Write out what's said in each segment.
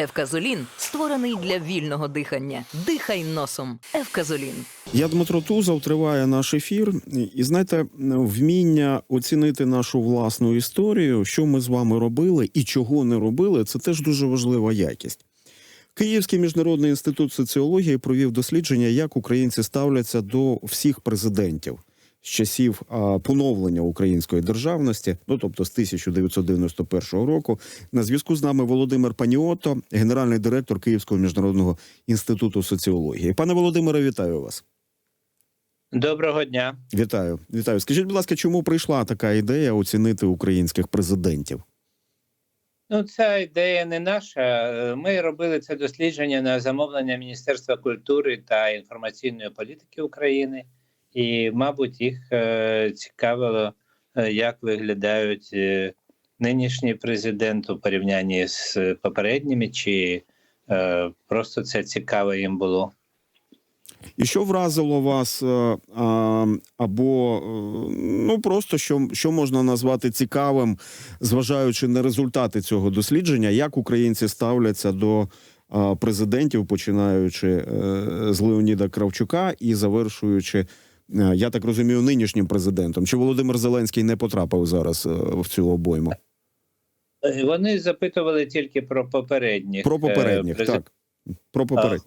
Евказолін створений для вільного дихання. Дихай носом. Евказолін. Я Дмитро Тузов, триває наш ефір. І знаєте, вміння оцінити нашу власну історію, що ми з вами робили і чого не робили, це теж дуже важлива якість. Київський міжнародний інститут соціології провів дослідження, як українці ставляться до всіх президентів з часів а, поновлення української державності, ну тобто з 1991 року. На зв'язку з нами Володимир Паніото, генеральний директор Київського міжнародного інституту соціології. Пане Володимире, вітаю вас. Доброго дня. Вітаю, вітаю. Скажіть, будь ласка, чому прийшла така ідея оцінити українських президентів? Ну, ця ідея не наша. Ми робили це дослідження на замовлення Міністерства культури та інформаційної політики України, і, мабуть, їх е, цікавило, е, як виглядають е, нинішній президент у порівнянні з попередніми, чи просто це цікаво їм було. І що вразило вас, або ну просто що, що можна назвати цікавим, зважаючи на результати цього дослідження, як українці ставляться до президентів, починаючи з Леоніда Кравчука і завершуючи, я так розумію, нинішнім президентом? Чи Володимир Зеленський не потрапив зараз е, в цю обойму? Е, Вони запитували тільки про попередніх. Про е, попередніх, презид- так. Про попередніх.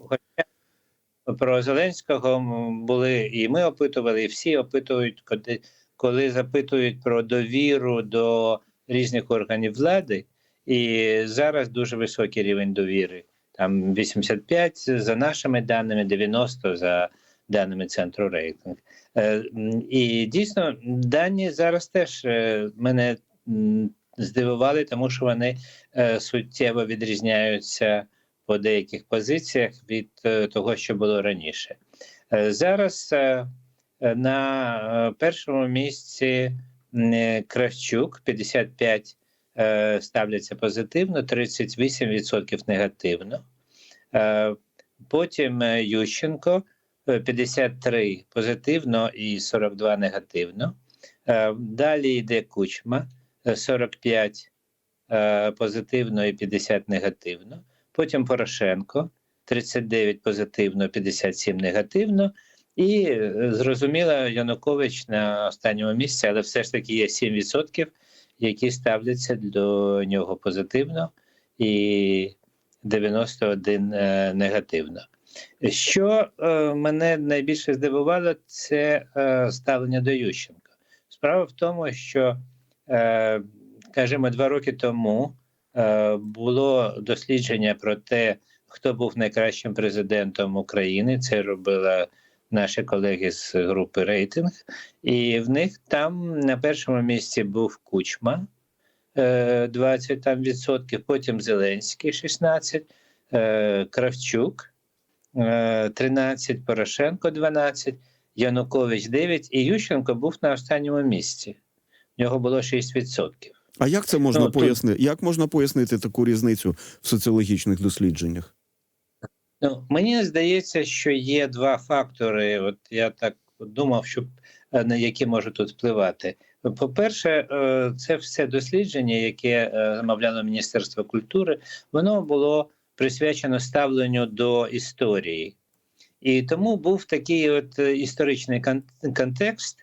Про Зеленського були і ми опитували, і всі опитують, коли, коли запитують про довіру до різних органів влади. І зараз дуже високий рівень довіри. Там 85 за нашими даними, 90 за даними центру рейтинг. Е, І дійсно дані зараз теж е, мене здивували, тому що вони е, суттєво відрізняються по деяких позиціях від того, що було раніше. Зараз на першому місці Кравчук 55 е, ставляться позитивно, 38% негативно. Потім Ющенко 53 позитивно і 42 негативно. Е, Далі йде Кучма е, 45 е, позитивно і 50 негативно. Потім Порошенко 39 позитивно, 57 негативно. І е, зрозуміло, Янукович на останньому місці, але все ж таки є 7%, які ставляться до нього позитивно, і 91 е, негативно. Що е, мене найбільше здивувало, це е, ставлення до Ющенка. Справа в тому, що, е, скажімо, два роки тому е, було дослідження про те, хто був найкращим президентом України. Це робила наші колеги з групи рейтинг, і в них там на першому місці був Кучма. е, 20 там відсотків, потім Зеленський 16, е, Кравчук е, 13, Порошенко 12, Янукович 9 і Ющенко був на останньому місці. В нього було 6%. А як це можна Ну, тут- пояснити? Як можна пояснити таку різницю в соціологічних дослідженнях? Ну, мені здається, що є два фактори. От я так думав, що е, на які можуть тут впливати. По-перше, е, це все дослідження, яке е, замовляло Міністерство культури, воно було присвячено ставленню до історії. І тому був такий от е, історичний контекст,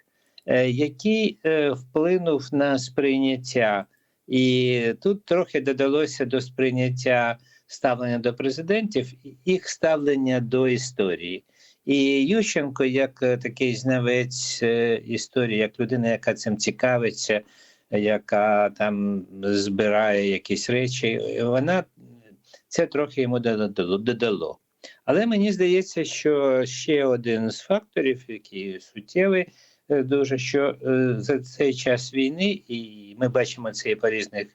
е, який е, вплинув на сприйняття. І тут трохи додалося до сприйняття ставлення до президентів, їх ставлення до історії. І Ющенко, як такий знавець історії, як людина, яка цим цікавиться, яка там збирає якісь речі, вона це трохи йому додало. Але мені здається, що ще один з факторів, який суттєвий, е, дуже що е, за цей час війни, і ми бачимо це і по різних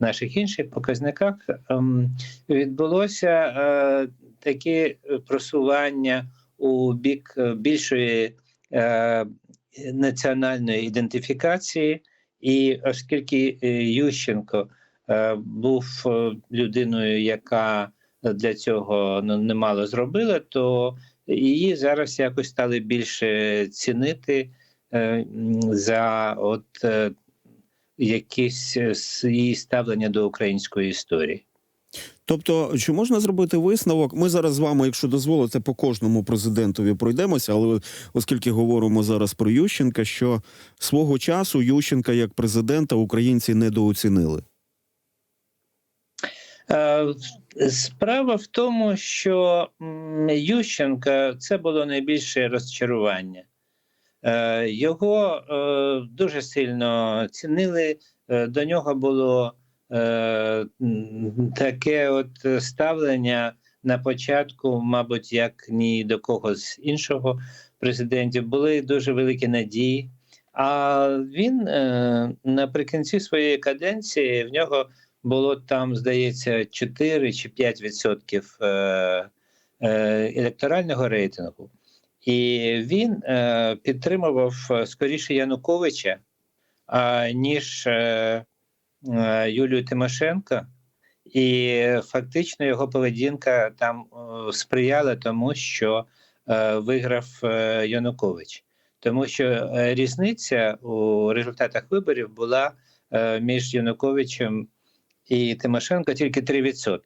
наших інших показниках, ем, відбулося е, таке просування у бік більшої національної ідентифікації, і оскільки Ющенко був е, людиною, яка для цього немало зробила, то її зараз якось стали більше цінити е, за от е, якісь е, її ставлення до української історії. Тобто, чи можна зробити висновок? Ми зараз з вами, якщо дозволите, по кожному президентові пройдемося, але оскільки говоримо зараз про Ющенка, що свого часу Ющенка як президента українці недооцінили. Е, Справа в тому, що Ющенка це було найбільше розчарування. Е, Його е, дуже сильно цінили. До нього було таке от ставлення на початку, мабуть, як ні до кого з іншого президентів, були дуже великі надії. А він наприкінці своєї каденції в нього було там, здається, 4 чи 5 відсотків е, е, електорального рейтингу. І він е, підтримував скоріше Януковича, ніж Юлію Тимошенко. І фактично його поведінка там сприяла тому, що виграв Янукович. Тому що різниця у результатах виборів була між Януковичем і Тимошенко тільки 3%.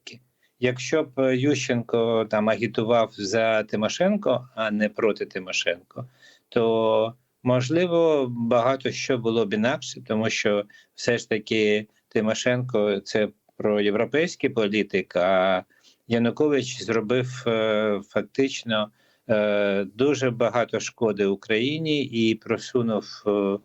Якщо б е, Ющенко там агітував за Тимошенко, а не проти Тимошенко, то можливо багато що було б інакше, тому що все ж таки Тимошенко це про європейський політик, а Янукович зробив е, фактично дуже багато шкоди Україні і просунув е, е,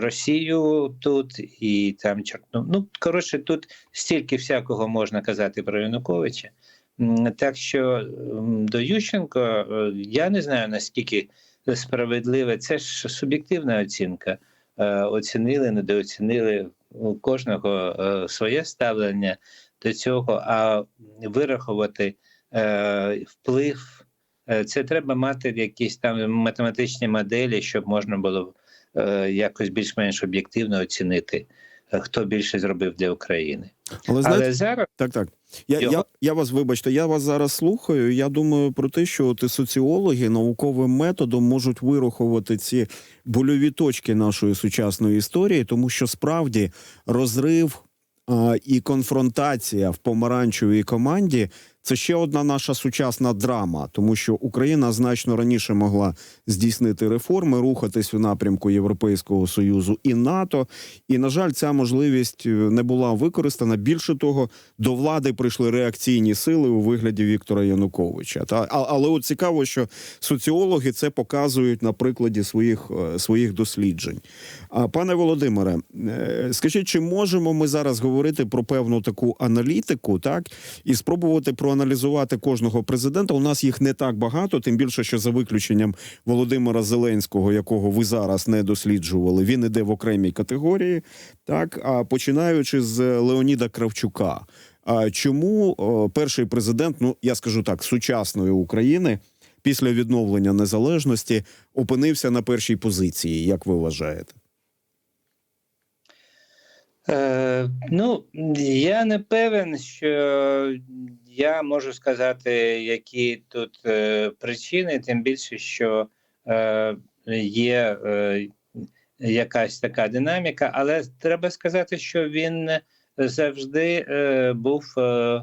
Росію тут і там черкнув. Ну коротше, тут стільки всякого можна казати про Януковича. Так що до Ющенко е, я не знаю наскільки справедливе. Це ж суб'єктивна оцінка. Е, Оцінили, недооцінили у кожного е, своє ставлення до цього, а вирахувати е, вплив. Е, Це треба мати якісь там математичні моделі, щоб можна було е, якось більш-менш об'єктивно оцінити, е, хто більше зробив для України. Але знаєте, Але зараз Так, так. Я, я, я вас вибачте, я вас зараз слухаю. Я думаю про те, що от і соціологи науковим методом можуть вирахувати ці больові точки нашої сучасної історії, тому що справді розрив а, і конфронтація в помаранчевій команді це ще одна наша сучасна драма, тому що Україна значно раніше могла здійснити реформи, рухатись у напрямку Європейського союзу і НАТО. І на жаль, ця можливість е, не була використана. Більше того, до влади прийшли реакційні сили у вигляді Віктора Януковича. Та але от цікаво, що соціологи це показують на прикладі своїх е, своїх досліджень. А пане Володимире, е, скажіть, чи можемо ми зараз говорити про певну таку аналітику, так і спробувати проаналізувати кожного президента? У нас їх не так багато, тим більше, що за виключенням Володимира Зеленського, якого ви зараз не досліджували, він іде в окремій категорії. Так, а починаючи з Леоніда Кравчука. А чому перший президент, ну я скажу так, сучасної України після відновлення незалежності опинився на першій позиції? Як ви вважаєте? Е, ну, я не певен, що я можу сказати, які тут е, причини, тим більше, що е, є е, якась така динаміка, але треба сказати, що він завжди е, був е,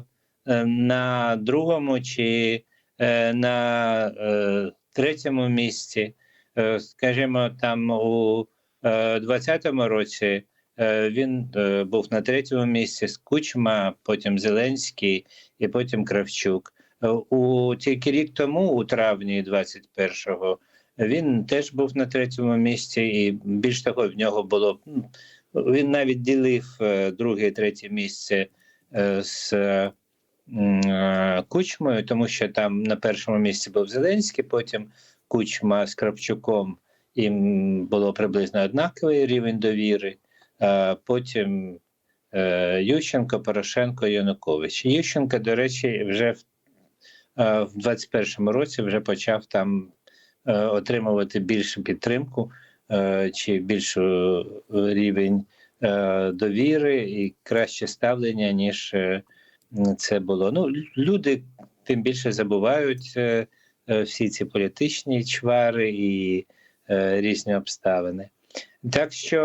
на другому чи е, на е, третьому місці. Е, скажімо, там у е, 20-му році. Е, Він е, був на третьому місці з Кучма, потім Зеленський і потім Кравчук. Е, У тільки рік тому, у травні 21-го, він теж був на третьому місці, і більш того, в нього було ну, він навіть ділив друге і третє місце з Кучмою, тому що там на першому місці був Зеленський, потім Кучма з Кравчуком. Їм було приблизно однаковий рівень довіри. Е, Потім е, Ющенко, Порошенко, Янукович. Ющенко, до речі, вже в, е, в 21-му році вже почав там е, отримувати більшу підтримку е, чи більшу е, рівень е, довіри і краще ставлення, ніж е, це було. Ну, люди тим більше забувають е, е, всі ці політичні чвари і е, різні обставини. Так що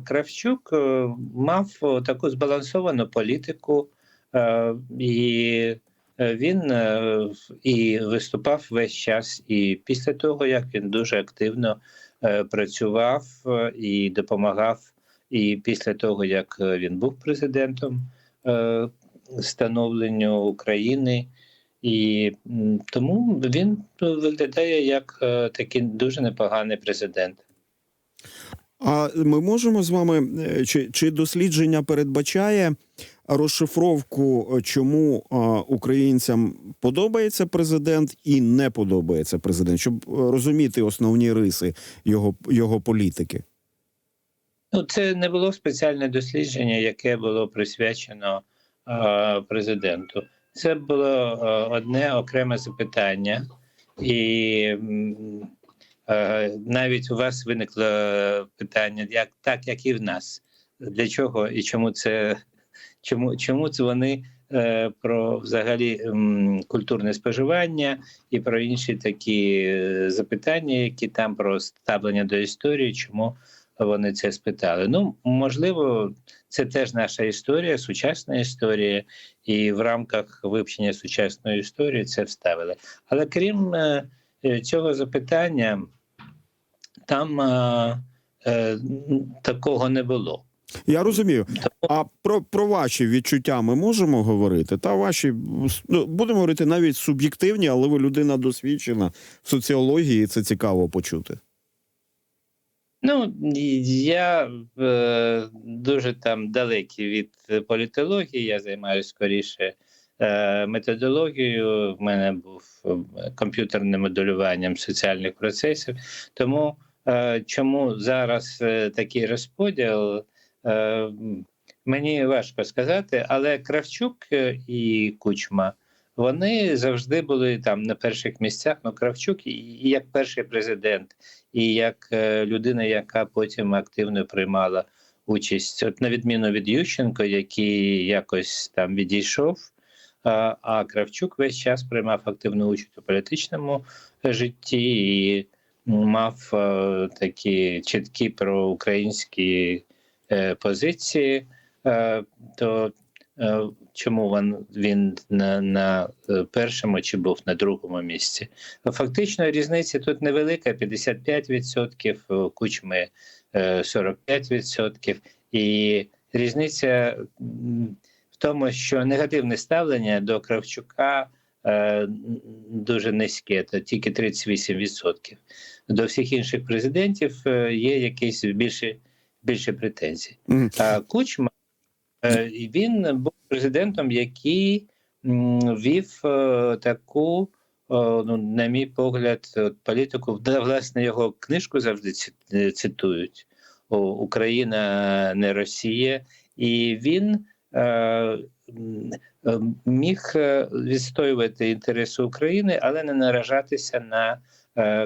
е, Кравчук е, мав е, таку збалансовану політику, І він і виступав весь час. І після того, як він дуже активно працював і допомагав, і після того, як він був президентом становленню України. І тому він виглядає як такий дуже непоганий президент. А ми можемо з вами е, чи, чи дослідження передбачає розшифровку, е, чому українцям подобається президент і не подобається президент, щоб е, розуміти основні риси його, його політики? Ну, це не було спеціальне дослідження, яке було присвячено е, президенту. Це було е, одне окреме запитання, і е, навіть у вас виникло питання, як так, як і в нас. Для чого і чому це чому, чому це вони е, про взагалі культурне споживання і про інші такі е, запитання, які там про ставлення до історії, чому вони це спитали. Ну, можливо, це теж наша історія, сучасна історія, і в рамках вивчення сучасної історії це вставили. Але крім е, е, цього запитання, там е, е, такого не було. Я розумію. А про, про ваші відчуття ми можемо говорити? Та ваші ну, будемо говорити навіть суб'єктивні, але ви людина досвідчена в соціології, і це цікаво почути. Ну, я е, дуже там далекий від політології, я займаюся скоріше е, методологією. В мене був е, комп'ютерним моделюванням соціальних процесів. Тому е, чому зараз е, такий розподіл, е, мені важко сказати, але Кравчук е, і Кучма. Вони завжди були там на перших місцях. Ну, Кравчук і, як перший президент, і як е, людина, яка потім активно приймала участь, от на відміну від Ющенко, який якось там відійшов. А, Кравчук весь час приймав активну участь у політичному житті і мав е, такі чіткі проукраїнські е, позиції. Е, то чому він, він на, на першому чи був на другому місці? Фактично різниця тут невелика: 55%, кучми е, 45%. І різниця в тому, що негативне ставлення до Кравчука е, дуже низьке, то тільки 38%. До всіх інших президентів е, є якісь більше, більше претензій. А Кучма е, він був президентом, який вів е, таку, ну, на мій погляд, політику. Власне, його книжку завжди е, цитують: Україна не Росія, і він. Е, е, Міг е, відстоювати інтереси України, але не наражатися на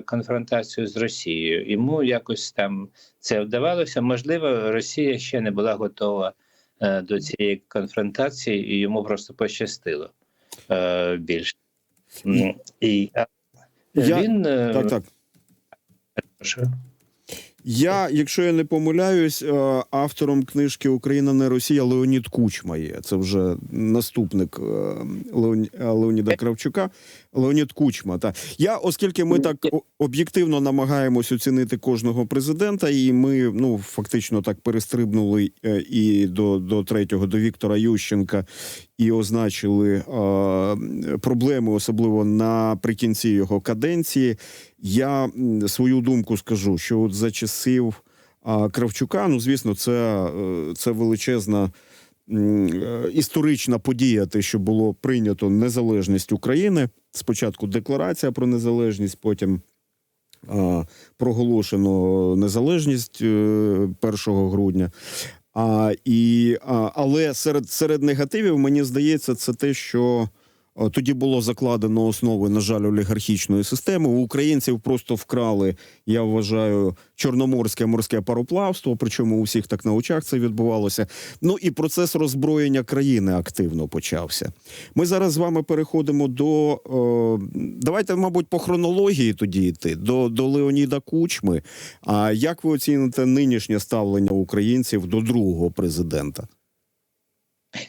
конфронтацію з Росією. Йому якось там це вдавалося. Можливо, Росія ще не була готова до цієї конфронтації, і йому просто пощастило більше. І Я- він Так, так. Я, якщо я не помиляюсь, е, автором книжки Україна не Росія Леонід Кучма є. Це вже наступник е, Леоні- е, Леоніда Кравчука. Леонід Кучма. Та я, оскільки ми так об'єктивно намагаємось оцінити кожного президента, і ми ну фактично так перестрибнули е, і до, до третього, до Віктора Ющенка, і означили е, проблеми, особливо наприкінці його каденції. Я свою думку скажу, що от за часів а, Кравчука, ну звісно, це, е, це величезна історична подія, те, що було прийнято незалежність України. Спочатку декларація про незалежність, потім проголошено незалежність е, 1 грудня. А, і, а, але серед, серед негативів, мені здається, це те, що тоді було закладено основи, на жаль, олігархічної системи. У українців просто вкрали, я вважаю, чорноморське морське пароплавство. Причому у всіх так на очах це відбувалося. Ну і процес роззброєння країни активно почався. Ми зараз з вами переходимо до е, давайте, мабуть, по хронології тоді йти до, до Леоніда Кучми. А як ви оціните нинішнє ставлення українців до другого президента?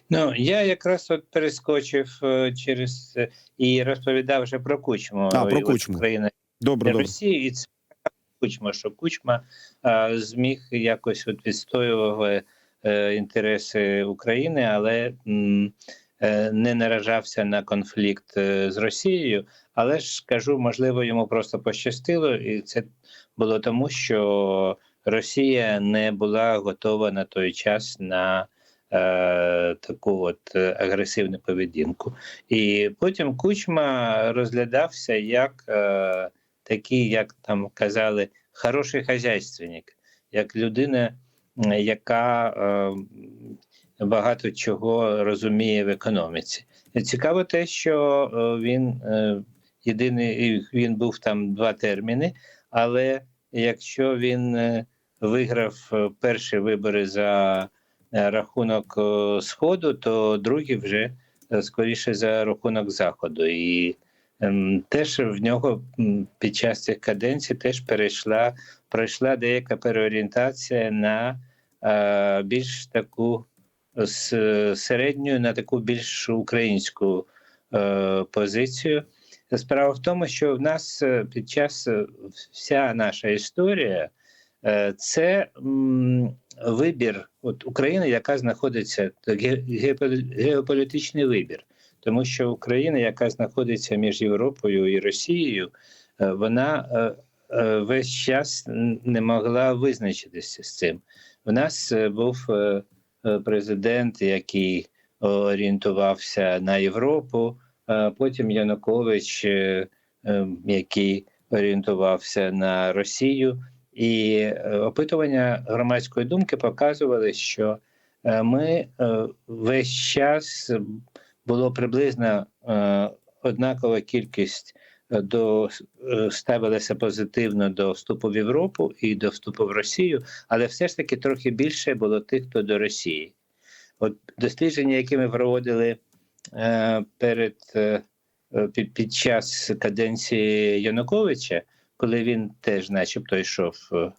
Ну, я якраз от перескочив е, через е, і розповідав вже про Кучму. А, про Кучму. Україна Добре, добре. Росії, і це Кучма, що Кучма а, зміг якось от відстоював е, інтереси України, але м, е, не наражався на конфлікт е, з Росією. Але ж кажу, можливо, йому просто пощастило, і це було тому, що Росія не була готова на той час на таку от е, агресивну поведінку. І потім Кучма розглядався як е, такий, як там казали, хороший хазяйственник, як людина, яка е, багато чого розуміє в економіці. Цікаво те, що е, він е, єдиний, він був там два терміни, але якщо він е, виграв е, перші вибори за е, рахунок е, Сходу, то другі вже е, скоріше за рахунок Заходу. І ем, теж в нього під час цих каденцій теж перейшла, пройшла деяка переорієнтація на е, більш таку середню, на таку більш українську е, позицію. Справа в тому, що в нас е, під час е, вся наша історія е, це вибір от України, яка знаходиться геополітичний вибір, тому що Україна, яка знаходиться між Європою і Росією, е, вона е, е, весь час не могла визначитися з цим. У нас був президент, який орієнтувався на Європу. е, Потім Янукович, е, е, який орієнтувався на Росію, і е, опитування громадської думки показували, що е, ми е, весь час було приблизно однакова кількість до ставилися позитивно до вступу в Європу і до вступу в Росію, але все ж таки трохи більше було тих, хто до Росії. От дослідження, які ми проводили перед під час каденції Януковича, коли він теж, начебто, йшов е,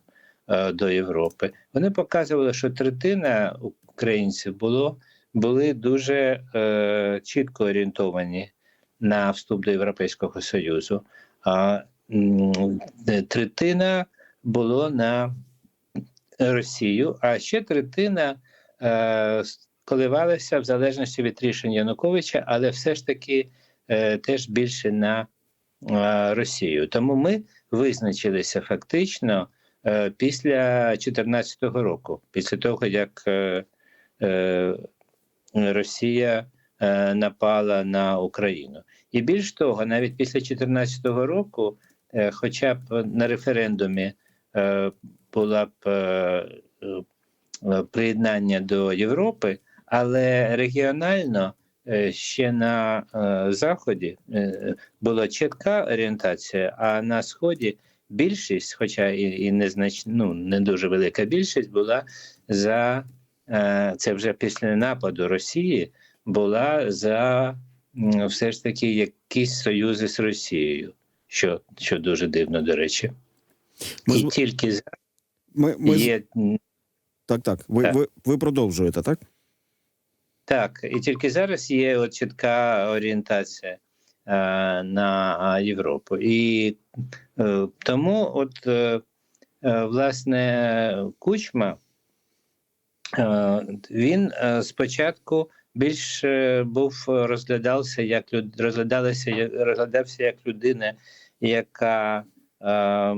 е, до Європи, вони показували, що третина українців було були дуже е, чітко орієнтовані на вступ до Європейського Союзу. А третина було на Росію, а ще третина е, коливалася в залежності від рішень Януковича, але все ж таки е, теж більше на е, Росію. Тому ми визначилися фактично е, після 2014 року, після того як е, е, Росія напала на Україну. І більш того, навіть після 2014 року, хоча б на референдумі була б приєднання до Європи, але регіонально ще на е, заході е, була чітка орієнтація, а на сході більшість, хоча і, і незнач... ну, не дуже велика більшість, була за е, це вже після нападу Росії, була за все ж таки якісь союзи з Росією, що, що дуже дивно, до речі. Ми, І тільки ми, ми, є Так, так. Ви, Так. ви, ви продовжуєте, так? Так, і тільки зараз є от чітка орієнтація е, на Європу. І е, тому, от е, е, власне, Кучма е, він е, спочатку більш був розглядався як розглядалася, розглядався як людина, яка е,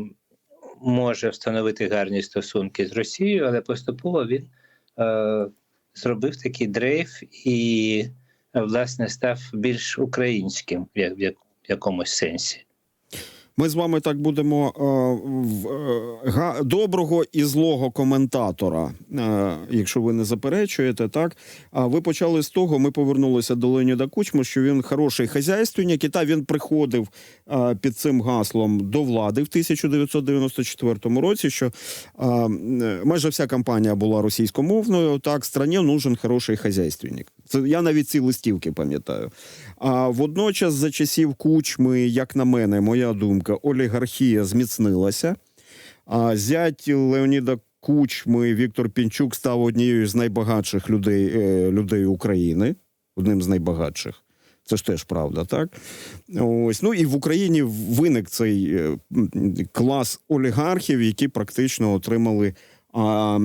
може встановити гарні стосунки з Росією, але поступово він. Е, зробив такий дрейф і, власне, став більш українським як- в якомусь сенсі. Ми з вами так будемо е, е, доброго і злого коментатора, е, якщо ви не заперечуєте, так. А ви почали з того, ми повернулися до Леоніда Кучми, що він хороший хазяйственник, і та він приходив е, під цим гаслом до влади в 1994 році. Що е, майже вся кампанія була російськомовною. Так, страні нужен хороший хазяйственник. Це я навіть ці листівки пам'ятаю. А водночас, за часів кучми, як на мене, моя думка, олігархія зміцнилася. А зять Леоніда Кучми Віктор Пінчук став однією з найбагатших людей, е, людей України, одним з найбагатших. Це ж теж правда, так? Ось. Ну і в Україні виник цей е, клас олігархів, які практично отримали а,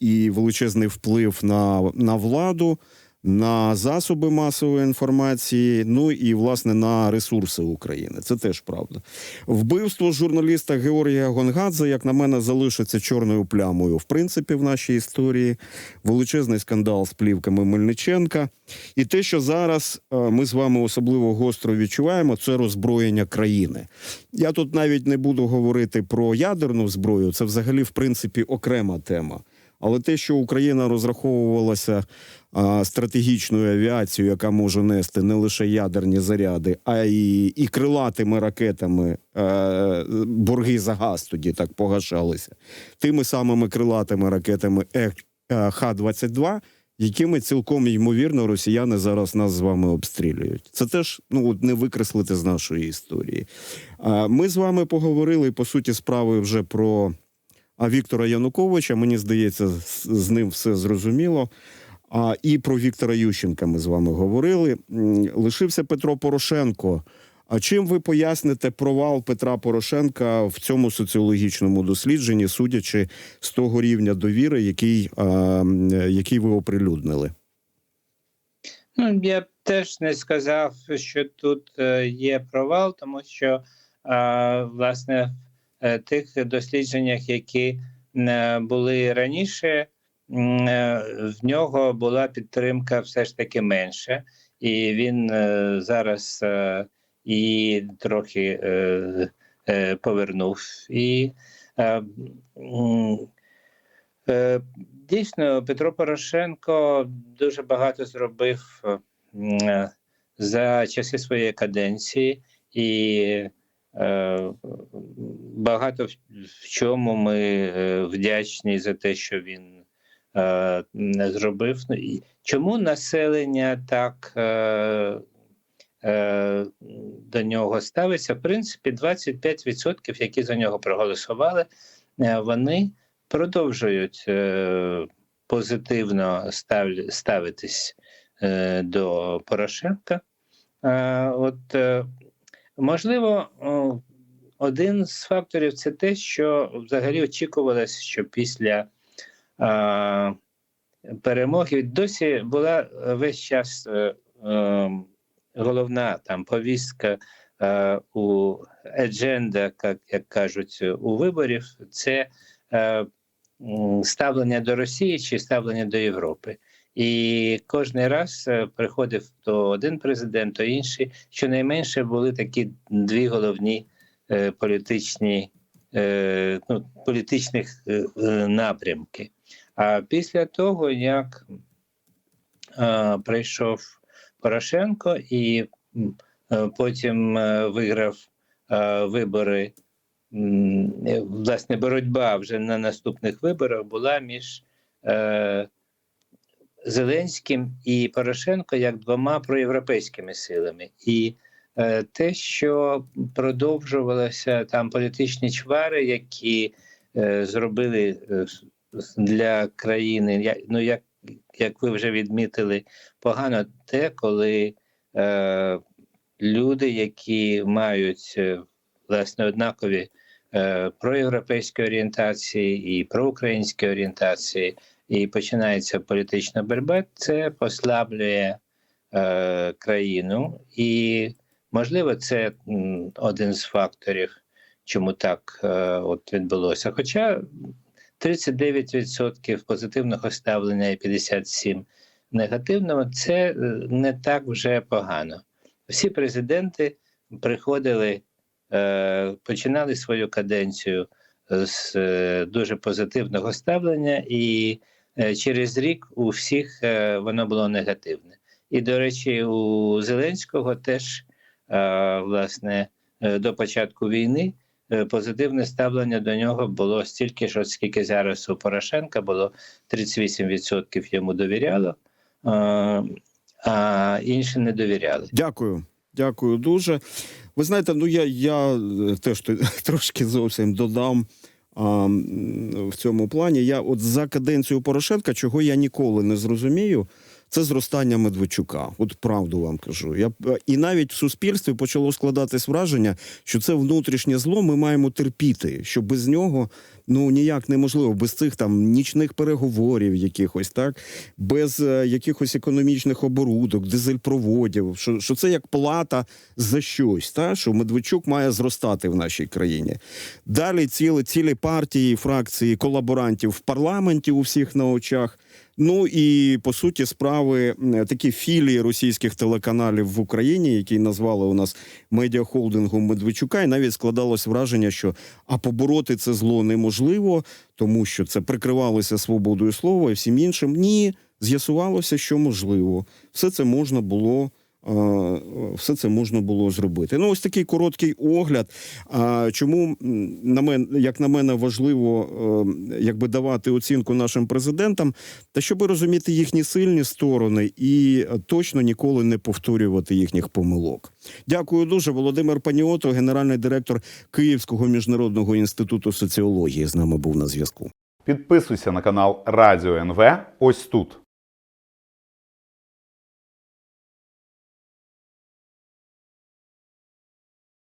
і величезний вплив на, на владу, на засоби масової інформації, ну і власне на ресурси України. Це теж правда. Вбивство журналіста Георгія Гонгадзе, як на мене, залишиться чорною плямою. В принципі, в нашій історії величезний скандал з плівками Мельниченка. І те, що зараз е, ми з вами особливо гостро відчуваємо, це роззброєння країни. Я тут навіть не буду говорити про ядерну зброю, це взагалі в принципі окрема тема. Але те, що Україна розраховувалася а, стратегічною авіацією, яка може нести не лише ядерні заряди, а й і крилатими ракетами е, борги за газ тоді так погашалися, тими самими крилатими ракетами е, Х-22, якими цілком ймовірно росіяни зараз нас з вами обстрілюють. Це теж ну не викреслити з нашої історії. А, Ми з вами поговорили по суті справи вже про а Віктора Януковича. Мені здається, з, ним все зрозуміло. А і про Віктора Ющенка ми з вами говорили. Лишився Петро Порошенко. А чим ви поясните провал Петра Порошенка в цьому соціологічному дослідженні, судячи з того рівня довіри, який, а, який ви оприлюднили? Ну, я б теж не сказав, що тут е, є провал, тому що е, власне тих дослідженнях, які е, були раніше, е, в нього була підтримка все ж таки менше, і він е, зараз е, і трохи е, е, повернув. І е, е, дійсно Петро Порошенко дуже багато зробив е, за часи своєї каденції, і е, багато в, чому ми е, вдячні за те, що він е, не зробив. Ну, чому населення так е, е, до нього ставиться? В принципі, 25%, які за нього проголосували, е, вони продовжують е, позитивно ставитись е, до Порошенка. Е, От е, можливо, один з факторів це те, що взагалі очікувалось, що після е, перемоги досі була весь час е, е, головна там повістка е, у едженда, як, як кажуть, у виборів, це е, ставлення до Росії чи ставлення до Європи. І кожен раз е, приходив то один президент, то інший. Щонайменше були такі дві головні е, політичні, е, ну, політичних е, е, напрямки. А після того, як е, прийшов Порошенко і е, потім е, виграв е, вибори, е, власне, боротьба вже на наступних виборах була між е, Зеленським і Порошенко як двома проєвропейськими силами. І е, те, що продовжувалися там політичні чвари, які е, зробили е, для країни, я- ну як, як ви вже відмітили, погано те, коли е, люди, які мають е, власне однакові е, проєвропейські орієнтації і проукраїнські орієнтації, і починається політична боротьба, це послаблює е, країну, і можливо, це один з факторів, чому так е, от відбулося. Хоча 39% позитивного ставлення і 57% негативного це е, не так вже погано. Всі президенти приходили, е, починали свою каденцію з е, дуже позитивного ставлення, і через рік у всіх е, воно було негативне. І, до речі, у Зеленського теж е, власне е, до початку війни е, позитивне ставлення до нього було стільки ж, от скільки зараз у Порошенка було 38% йому довіряло, е, а інші не довіряли. Дякую, дякую дуже. Ви знаєте, ну я, я е, теж трошки зовсім додам а, в цьому плані. Я от за каденцію Порошенка, чого я ніколи не зрозумію. Це зростання Медведчука. От правду вам кажу. Я і навіть в суспільстві почало складатись враження, що це внутрішнє зло ми маємо терпіти, що без нього ну ніяк неможливо, без цих там нічних переговорів, якихось так, без е, якихось економічних оборудок, дизельпроводів. Що, що це як плата за щось, та що Медведчук має зростати в нашій країні. Далі цілі, цілі партії, фракції колаборантів в парламенті у всіх на очах. Ну і по суті справи такі філії російських телеканалів в Україні, які назвали у нас медіахолдингом Медведчука, і навіть складалось враження, що а побороти це зло неможливо, тому що це прикривалося свободою слова і всім іншим. Ні, з'ясувалося, що можливо. Все це можна було. Е, Все це можна було зробити. Ну, ось такий короткий огляд. Чому на мен, як на мене, важливо е, якби давати оцінку нашим президентам, та щоб розуміти їхні сильні сторони і точно ніколи не повторювати їхніх помилок. Дякую дуже. Володимир Паніото, генеральний директор Київського міжнародного інституту соціології, з нами був на зв'язку. Підписуйся на канал Радіо НВ ось тут.